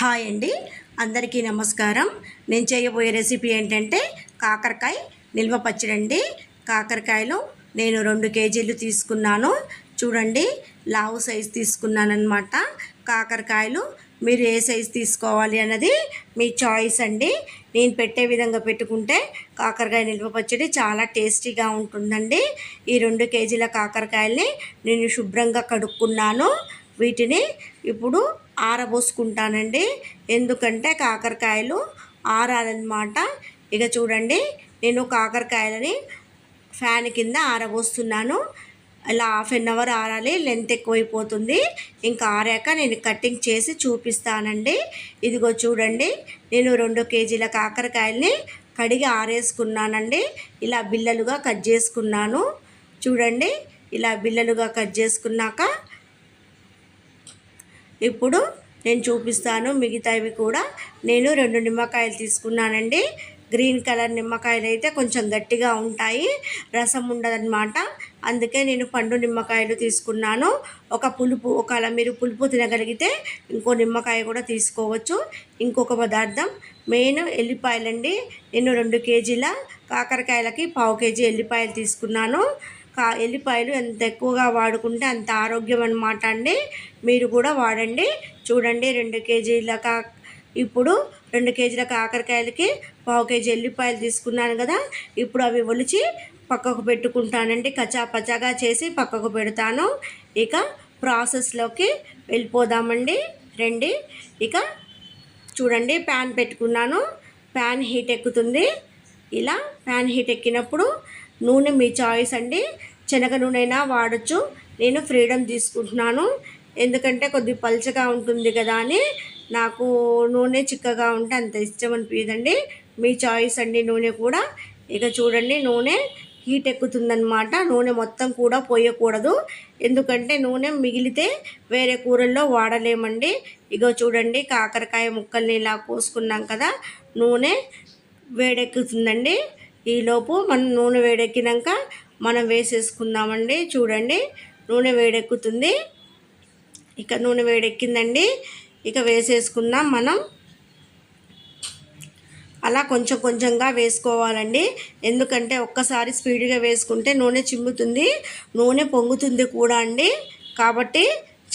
Hi అండి. అందరికీ నమస్కారం. నేను చేయబోయే రెసిపీ ఏంటంటే కాకరకాయ నిల్వ పచ్చడి అండి. కాకరకాయలు నేను రెండు కేజీలు తీసుకున్నాను. చూడండి లావు సైజు తీసుకున్నానమాట కాకరకాయలు మీరు ఏ సైజు తీసుకోవాలి అన్నది మీ చాయిస్ అండి. నేను పెట్టే విధంగా పెట్టుకుంటే కాకరకాయ నిల్వ పచ్చడి చాలా టేస్టీగా ఉంటుందండి. ఈ రెండు కేజీల కాకరకాయల్ని నేను శుభ్రంగా కడుక్కున్నాను. వీటిని ఇప్పుడు ఆరబోసుకుంటానండి. ఎందుకంటే కాకరకాయలు ఆరాలన్నమాట. ఇక చూడండి నేను కాకరకాయలని ఫ్యాన్ కింద ఆరబోస్తున్నాను. ఇలా హాఫ్ అన్ అవర్ ఆరాలి లెంత్ ఎక్కువైపోతుంది. ఇంకా ఆరాక నేను కటింగ్ చేసి చూపిస్తానండి. ఇదిగో చూడండి నేను రెండు కేజీల కాకరకాయల్ని కడిగి ఆరేసుకున్నానండి. ఇలా బిల్లలుగా కట్ చేసుకున్నాను. చూడండి ఇలా బిల్లలుగా కట్ చేసుకున్నాక ఇప్పుడు నేను చూపిస్తాను. మిగతావి కూడా నేను రెండు నిమ్మకాయలు తీసుకున్నానండి. గ్రీన్ కలర్ నిమ్మకాయలు అయితే కొంచెం గట్టిగా ఉంటాయి. రసం ఉండదన్నమాట. అందుకే నేను పండు నిమ్మకాయలు తీసుకున్నాను. ఒక పులుపు ఒకవేళ మీరు పులుపు తినగలిగితే ఇంకో నిమ్మకాయ కూడా తీసుకోవచ్చు. ఇంకొక పదార్థం మెయిన్ ఎల్లిపాయలండి. నేను రెండు కేజీల కాకరకాయలకి పావు కేజీ ఎల్లిపాయలు తీసుకున్నాను. కా ఎల్లిపాయలు ఎంత ఎక్కువగా వాడుకుంటే అంత ఆరోగ్యం అనమాట అండి. మీరు కూడా వాడండి. చూడండి రెండు కేజీల కా ఇప్పుడు రెండు కేజీల కాకరకాయలకి పావు కేజీ ఎల్లిపాయలు తీసుకున్నాను కదా. ఇప్పుడు అవి ఒలిచి పక్కకు పెట్టుకుంటానండి. కచా పచాగా చేసి పక్కకు పెడతాను. ఇక ప్రాసెస్లోకి వెళ్ళిపోదామండి. రండి. ఇక చూడండి ప్యాన్ పెట్టుకున్నాను. ప్యాన్ హీట్ ఎక్కుతుంది. ఇలా ప్యాన్ హీట్ ఎక్కినప్పుడు నూనె మీ చాయిస్ అండి. శనగ నూనె అయినా వాడచ్చు. నేను ఫ్రీడమ్ తీసుకుంటున్నాను. ఎందుకంటే కొద్ది పల్చగా ఉంటుంది కదా అని. నాకు నూనె చిక్కగా ఉంటే అంత ఇష్టం అనిపించదండి మీ చాయిస్ అండి నూనె కూడా. ఇక చూడండి నూనె హీట్ ఎక్కుతుందనమాట నూనె మొత్తం కూడా పోయకూడదు. ఎందుకంటే నూనె మిగిలితే వేరే కూరల్లో వాడలేమండి. ఇగో చూడండి కాకరకాయ ముక్కల్ని ఇలా కోసుకున్నాం కదా. నూనె వేడెక్కుతుందండి. ఈలోపు మనం నూనె వేడెక్కినాక మనం వేసేసుకుందామండి. చూడండి నూనె వేడెక్కుతుంది. ఇక నూనె వేడెక్కిందండి. ఇక వేసేసుకుందాం మనం. అలా కొంచెం కొంచెంగా వేసుకోవాలండి. ఎందుకంటే ఒక్కసారి స్పీడ్గా వేసుకుంటే నూనె చిమ్ముతుంది నూనె పొంగుతుంది కూడా అండి. కాబట్టి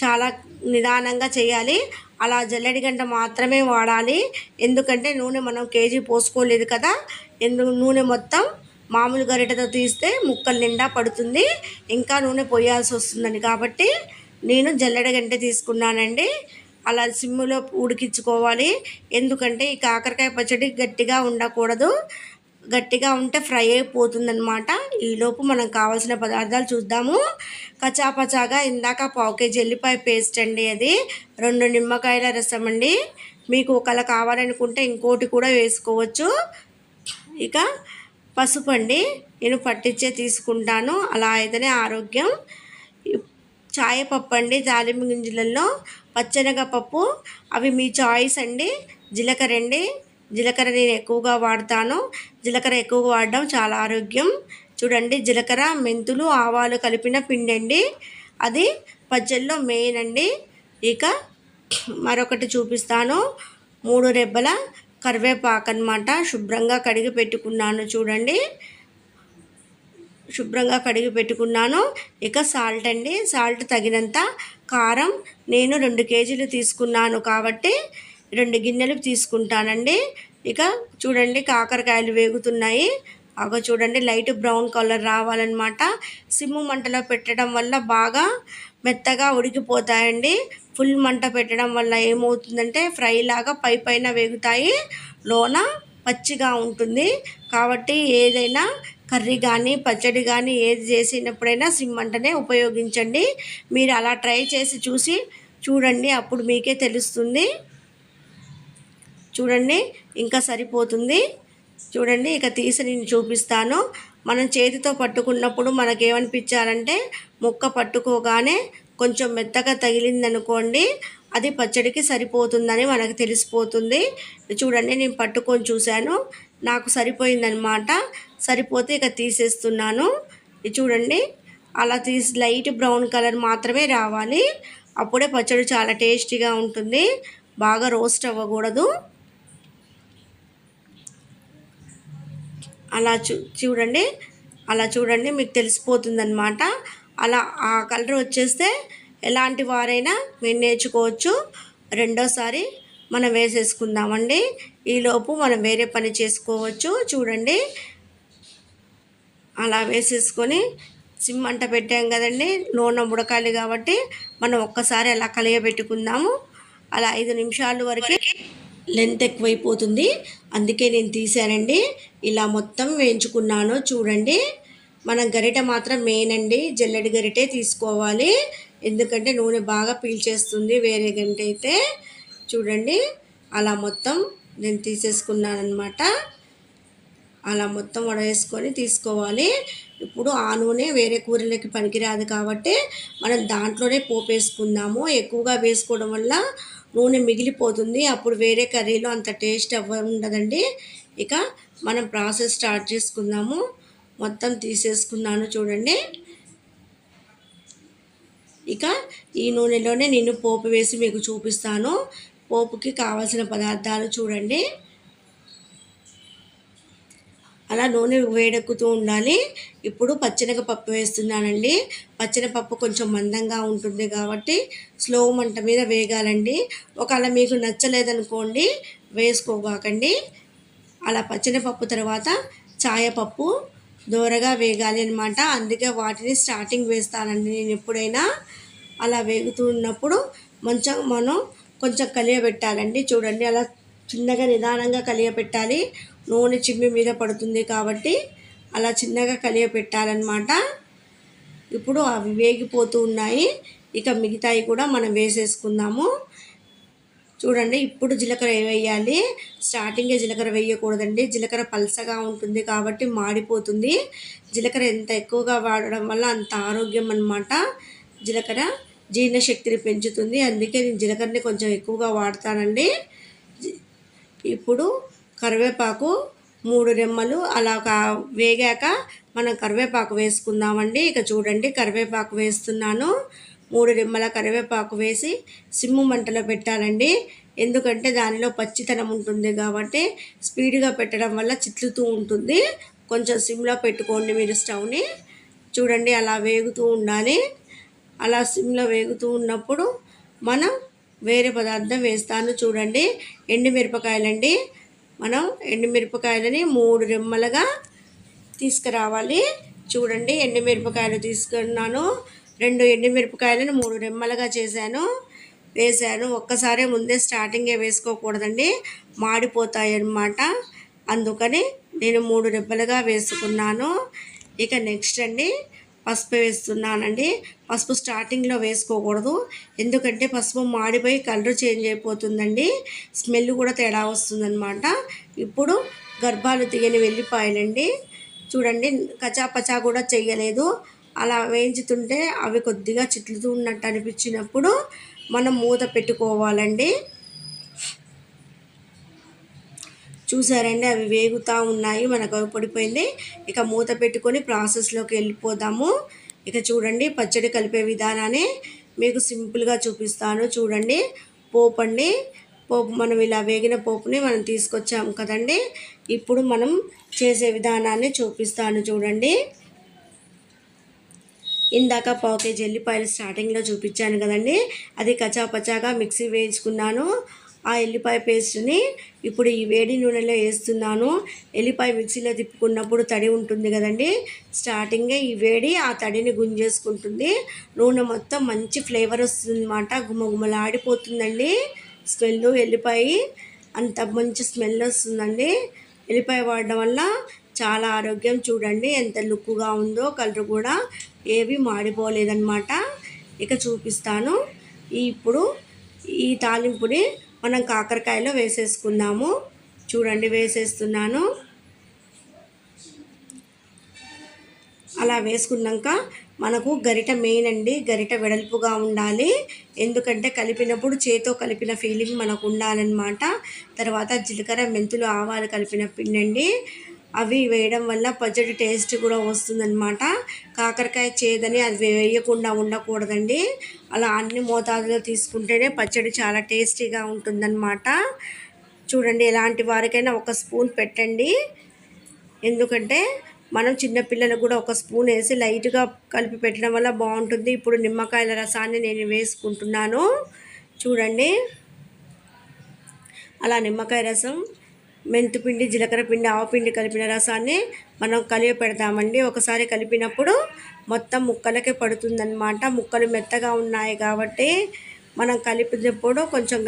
చాలా నిదానంగా చేయాలి. అలా జల్లెడి గంట మాత్రమే వాడాలి. ఎందుకంటే నూనె మనం కేజీ పోసుకోలేదు కదా. ఎందు నూనె మొత్తం మామూలు గరిటెతో తీస్తే ముక్కలు నిండా పడుతుంది. ఇంకా నూనె పోయాల్సి వస్తుందని కాబట్టి నేను జల్లెడ గంట తీసుకున్నానండి. అలా సిమ్ములో ఉడికించుకోవాలి. ఎందుకంటే ఈ కాకరకాయ పచ్చడి గట్టిగా ఉండకూడదు. గట్టిగా ఉంటే ఫ్రై అయిపోతుందనమాట ఈలోపు మనం కావాల్సిన పదార్థాలు చూద్దాము. కచాపచాగా ఇందాక పావు కేజీ ఎల్లిపాయ పేస్ట్ అండి అది. రెండు నిమ్మకాయల రసం అండి. మీకు ఒకలా కావాలనుకుంటే ఇంకోటి కూడా వేసుకోవచ్చు. ఇక పసుపు అండి. నేను పట్టించే తీసుకుంటాను. అలా అయితేనే ఆరోగ్యం. చాయపప్పు అండి దాలింబ గింజలలో పచ్చనగపప్పు అవి మీ చాయిస్ అండి. జీలకర్ర అండి. జీలకర్ర నేను ఎక్కువగా వాడతాను. జీలకర్ర ఎక్కువగా వాడడం చాలా ఆరోగ్యం. చూడండి జీలకర్ర మెంతులు ఆవాలు కలిపిన పిండి అండి అది పచ్చళ్ళలో మెయిన్ అండి. ఇక మరొకటి చూపిస్తాను. మూడు రెబ్బల కరివేపాకు అనమాట శుభ్రంగా కడిగి పెట్టుకున్నాను చూడండి. శుభ్రంగా కడిగి పెట్టుకున్నాను. ఇక సాల్ట్ అండి. సాల్ట్ తగినంత కారం. నేను రెండు కేజీలు తీసుకున్నాను కాబట్టి రెండు గిన్నెలు తీసుకుంటానండి. ఇక చూడండి కాకరకాయలు వేగుతున్నాయి. అగ చూడండి లైట్ బ్రౌన్ కలర్ రావాలన్నమాట. సిమ్ము మంటలో పెట్టడం వల్ల బాగా మెత్తగా ఉడికిపోతాయండి. ఫుల్ మంట పెట్టడం వల్ల ఏమవుతుందంటే ఫ్రై లాగా పై పైన వేగుతాయి. లోన పచ్చిగా ఉంటుంది. కాబట్టి ఏదైనా కర్రీ కానీ పచ్చడి కానీ ఏది చేసినప్పుడైనా సిమ్ మంటనే ఉపయోగించండి. మీరు అలా ట్రై చేసి చూసి చూడండి అప్పుడు మీకే తెలుస్తుంది. చూడండి ఇంకా సరిపోతుంది. చూడండి ఇక తీసి నేను చూపిస్తాను. మనం చేతితో పట్టుకున్నప్పుడు మనకేమనిపించాలంటే ముక్క పట్టుకోగానే కొంచెం మెత్తగా తగిలిందనుకోండి అది పచ్చడికి సరిపోతుందని మనకు తెలిసిపోతుంది. చూడండి నేను పట్టుకొని చూశాను. నాకు సరిపోయిందనమాట. సరిపోతే ఇక తీసేస్తున్నాను. చూడండి అలా తీసి లైట్ బ్రౌన్ కలర్ మాత్రమే రావాలి. అప్పుడే పచ్చడి చాలా టేస్టీగా ఉంటుంది. బాగా రోస్ట్ అవ్వకూడదు. అలా చూ చూడండి. అలా చూడండి మీకు తెలిసిపోతుందనమాట అలా ఆ కలర్ వచ్చేస్తే ఎలాంటి వారైనా మీరు నేర్చుకోవచ్చు. రెండోసారి మనం వేసేసుకుందామండి. ఈలోపు మనం వేరే పని చేసుకోవచ్చు. చూడండి. అలా వేసేసుకొని సిమ్ అంట పెట్టాం కదండి. నూనె ఉడకాలి కాబట్టి మనం ఒక్కసారి అలా కలియబెట్టుకుందాము. అలా ఐదు నిమిషాల వరకు లెంత్ ఎక్కువైపోతుంది. అందుకే నేను తీసానండి ఇలా మొత్తం వేయించుకున్నాను. చూడండి. మనం గరిట మాత్రం మెయిన్ అండి. జల్లెడి గరిటే తీసుకోవాలి. ఎందుకంటే నూనె బాగా పీల్చేస్తుంది వేరే గంట అయితే. చూడండి. అలా మొత్తం నేను తీసేసుకున్నాను అనమాట అలా మొత్తం వడవేసుకొని తీసుకోవాలి. ఇప్పుడు ఆ నూనె వేరే కూరలకి పనికిరాదు కాబట్టి మనం దాంట్లోనే పోపేసుకుందాము. ఎక్కువగా వేసుకోవడం వల్ల నూనె మిగిలిపోతుంది. అప్పుడు వేరే కర్రీలో అంత టేస్ట్ అవ్వ ఉండదండి ఇక మనం ప్రాసెస్ స్టార్ట్ చేసుకుందాము. మొత్తం తీసేసుకున్నాను చూడండి. ఇక ఈ నూనెలోనే నేను పోపు వేసి మీకు చూపిస్తాను. పోపుకి కావాల్సిన పదార్థాలు చూడండి. అలా నూనె వేడెక్కుతూ ఉండాలి. ఇప్పుడు పప్పు వేస్తున్నానండి. పప్పు కొంచెం మందంగా ఉంటుంది కాబట్టి స్లో మంట మీద వేగాలండి. ఒకవేళ మీకు నచ్చలేదనుకోండి వేసుకోగాకండి. అలా పప్పు తర్వాత చాయపప్పు దోరగా వేగాలి అనమాట అందుకే వాటిని స్టార్టింగ్ వేస్తానండి నేను ఎప్పుడైనా. అలా వేగుతూ ఉన్నప్పుడు మంచిగా మనం కొంచెం కలియబెట్టాలండి. చూడండి అలా చిన్నగా నిదానంగా కలియబెట్టాలి. నూనె చిమ్మి మీద పడుతుంది కాబట్టి అలా చిన్నగా కలియబెట్టాలన్నమాట ఇప్పుడు అవి వేగిపోతూ ఉన్నాయి. ఇక మిగతాయి కూడా మనం వేసేసుకుందాము. చూడండి ఇప్పుడు జీలకర్ర వేయాలి? స్టార్టింగే జీలకర్ర వేయకూడదండి. జీలకర్ర పలసగా ఉంటుంది కాబట్టి మాడిపోతుంది. జీలకర్ర ఎంత ఎక్కువగా వాడడం వల్ల అంత ఆరోగ్యం అనమాట జీలకర్ర జీర్ణశక్తిని పెంచుతుంది. అందుకే నేను జీలకర్రని కొంచెం ఎక్కువగా వాడతానండి. ఇప్పుడు కరివేపాకు మూడు రెమ్మలు. అలా వేగాక మనం కరివేపాకు వేసుకుందామండి. ఇక చూడండి కరివేపాకు వేస్తున్నాను. మూడు రెమ్మల కరివేపాకు వేసి సిమ్ము మంటలో పెట్టాలండి. ఎందుకంటే దానిలో పచ్చితనం ఉంటుంది కాబట్టి స్పీడ్గా పెట్టడం వల్ల చిట్లుతూ ఉంటుంది. కొంచెం సిమ్లో పెట్టుకోండి మీరు స్టవ్ని. చూడండి అలా వేగుతూ ఉండాలి. అలా సిమ్లో వేగుతూ ఉన్నప్పుడు మనం వేరే పదార్థం వేస్తాను చూడండి. ఎండుమిరపకాయలండి. మనం ఎండుమిరపకాయలని మూడు రెమ్మలుగా తీసుకురావాలి. చూడండి ఎండుమిరపకాయలు తీసుకున్నాను. రెండు ఎండుమిరపకాయలను మూడు రెమ్మలుగా చేశాను. వేశాను. ఒక్కసారి ముందే స్టార్టింగే వేసుకోకూడదండి. మాడిపోతాయి అన్నమాట అందుకని నేను మూడు రెబ్బలుగా వేసుకున్నాను. ఇక నెక్స్ట్ అండి పసుపు వేస్తున్నానండి. పసుపు స్టార్టింగ్లో వేసుకోకూడదు. ఎందుకంటే పసుపు మాడిపోయి కలర్ చేంజ్ అయిపోతుందండి. స్మెల్ కూడా తేడా వస్తుందన్నమాట. ఇప్పుడు గర్భాలు తీయని వెళ్ళిపోయాలండి చూడండి కచాపచా కూడా చేయలేదు. అలా వేయించుతుంటే అవి కొద్దిగా చిట్లుతూ ఉన్నట్టు అనిపించినప్పుడు మనం మూత పెట్టుకోవాలండి. చూసారండి అవి వేగుతూ ఉన్నాయి మనకు అవి పడిపోయింది. ఇక మూత పెట్టుకొని ప్రాసెస్లోకి వెళ్ళిపోదాము. ఇక చూడండి పచ్చడి కలిపే విధానాన్ని మీకు సింపుల్గా చూపిస్తాను. చూడండి పోపు అండి. పోపు మనం ఇలా వేగిన పోపుని మనం తీసుకొచ్చాము కదండి. ఇప్పుడు మనం చేసే విధానాన్ని చూపిస్తాను చూడండి. ఇందాక పావు కేజీ ఎల్లిపాయలు స్టార్టింగ్లో చూపించాను కదండి. అది కచాపచాగా మిక్సీ వేయించుకున్నాను. ఆ ఎల్లిపాయ పేస్ట్ని ఇప్పుడు ఈ వేడి నూనెలో వేస్తున్నాను. ఎల్లిపాయ మిక్సీలో తిప్పుకున్నప్పుడు తడి ఉంటుంది కదండి. స్టార్టింగే ఈ వేడి ఆ తడిని గుంజేసుకుంటుంది. నూనె మొత్తం మంచి ఫ్లేవర్ వస్తుందన్నమాట. గుమగుమలాడిపోతుందండి. స్మెల్ ఎల్లిపాయ అంత మంచి స్మెల్ వస్తుందండి. ఎల్లిపాయ వాడడం వల్ల చాలా ఆరోగ్యం చూడండి. ఎంత లుక్గా ఉందో కలర్ కూడా ఏవి మాడిపోలేదన్నమాట. ఇక చూపిస్తాను. ఇప్పుడు ఈ తాలింపుని మనం కాకరకాయలో వేసేసుకుందాము. చూడండి వేసేస్తున్నాను. అలా వేసుకున్నాక మనకు గరిట మెయిన్ అండి. గరిట వెడల్పుగా ఉండాలి. ఎందుకంటే కలిపినప్పుడు చేతో కలిపిన ఫీలింగ్ మనకు ఉండాలన్నమాట. తర్వాత జీలకర్ర మెంతులు ఆవాలు కలిపిన పిండి అండి అవి వేయడం వల్ల పచ్చడి టేస్ట్ కూడా వస్తుందన్నమాట. కాకరకాయ చేదని అది వేయకుండా ఉండకూడదండి. అలా అన్ని మోతాదులో తీసుకుంటేనే పచ్చడి చాలా టేస్టీగా ఉంటుందన్నమాట. చూడండి ఎలాంటి వారికైనా ఒక స్పూన్ పెట్టండి. ఎందుకంటే మనం చిన్నపిల్లలకు కూడా ఒక స్పూన్ వేసి లైట్గా కలిపి పెట్టడం వల్ల బాగుంటుంది. ఇప్పుడు నిమ్మకాయల రసాన్ని నేను వేసుకుంటున్నాను. చూడండి. అలా నిమ్మకాయ రసం మెంతిపిండి జీలకర్ర పిండి ఆవపిండి కలిపిన రసాన్ని మనం కలిపి పెడతామండి. ఒకసారి కలిపినప్పుడు మొత్తం ముక్కలకే పడుతుందన్నమాట. ముక్కలు మెత్తగా ఉన్నాయి కాబట్టి మనం కలిపినప్పుడు కొంచెం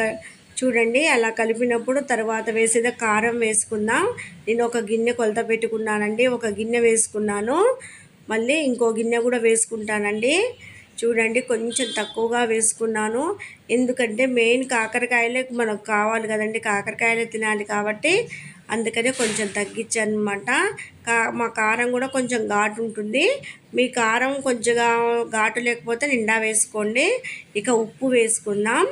చూడండి అలా కలిపినప్పుడు తర్వాత వేసేది కారం వేసుకుందాం. నేను ఒక గిన్నె కొలత పెట్టుకున్నానండి. ఒక గిన్నె వేసుకున్నాను. మళ్ళీ ఇంకో గిన్నె కూడా వేసుకుంటానండి. చూడండి కొంచెం తక్కువగా వేసుకున్నాను. ఎందుకంటే మెయిన్ కాకరకాయలే మనకు కావాలి కదండి. కాకరకాయలే తినాలి కాబట్టి అందుకనే కొంచెం తగ్గించనమాట. కా మా కారం కూడా కొంచెం ఘాటు ఉంటుంది. మీ కారం కొంచెం ఘాటు లేకపోతే నిండా వేసుకోండి. ఇక ఉప్పు వేసుకుందాం.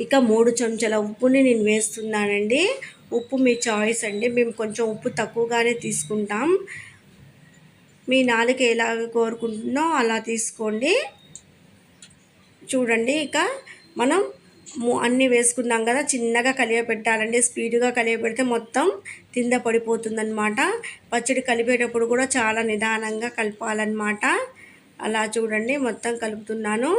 ఇక మూడు చెంచాల ఉప్పుని నేను వేస్తున్నానండి. ఉప్పు మీ చాయిస్ అండి. మేము కొంచెం ఉప్పు తక్కువగానే తీసుకుంటాం. మీ నాలుక ఎలా కోరుకుంటున్నో అలా తీసుకోండి. చూడండి ఇక మనం అన్నీ వేసుకున్నాం కదా చిన్నగా కలియ పెట్టాలండి. స్పీడ్గా కలియ పెడితే మొత్తం కింద పడిపోతుందన్నమాట. పచ్చడి కలిపేటప్పుడు కూడా చాలా నిదానంగా కలపాలన్నమాట. అలా చూడండి మొత్తం కలుపుతున్నాను.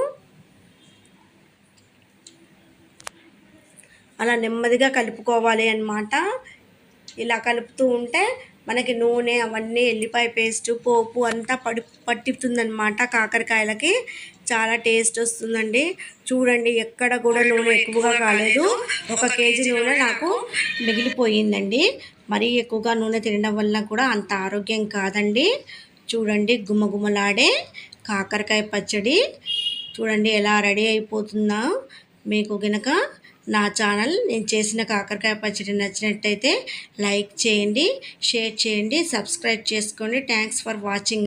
అలా నెమ్మదిగా కలుపుకోవాలి అనమాట ఇలా కలుపుతూ ఉంటే మనకి నూనె అవన్నీ ఎల్లిపాయ పేస్ట్ పోపు అంతా పడి పట్టిస్తుందనమాట కాకరకాయలకి. చాలా టేస్ట్ వస్తుందండి. చూడండి ఎక్కడ కూడా నూనె ఎక్కువగా కాలేదు. ఒక కేజీ నూనె నాకు మిగిలిపోయిందండి. మరీ ఎక్కువగా నూనె తినడం వల్ల కూడా అంత ఆరోగ్యం కాదండి. చూడండి గుమ్మగుమ్మలాడే కాకరకాయ పచ్చడి. చూడండి ఎలా రెడీ అయిపోతుందో. మీకు గనక నా ఛానల్. నేను చేసిన కాకరకాయ పచ్చడి నచ్చినట్టయితే లైక్ చేయండి షేర్ చేయండి సబ్స్క్రైబ్ చేసుకోండి. Thanks for watching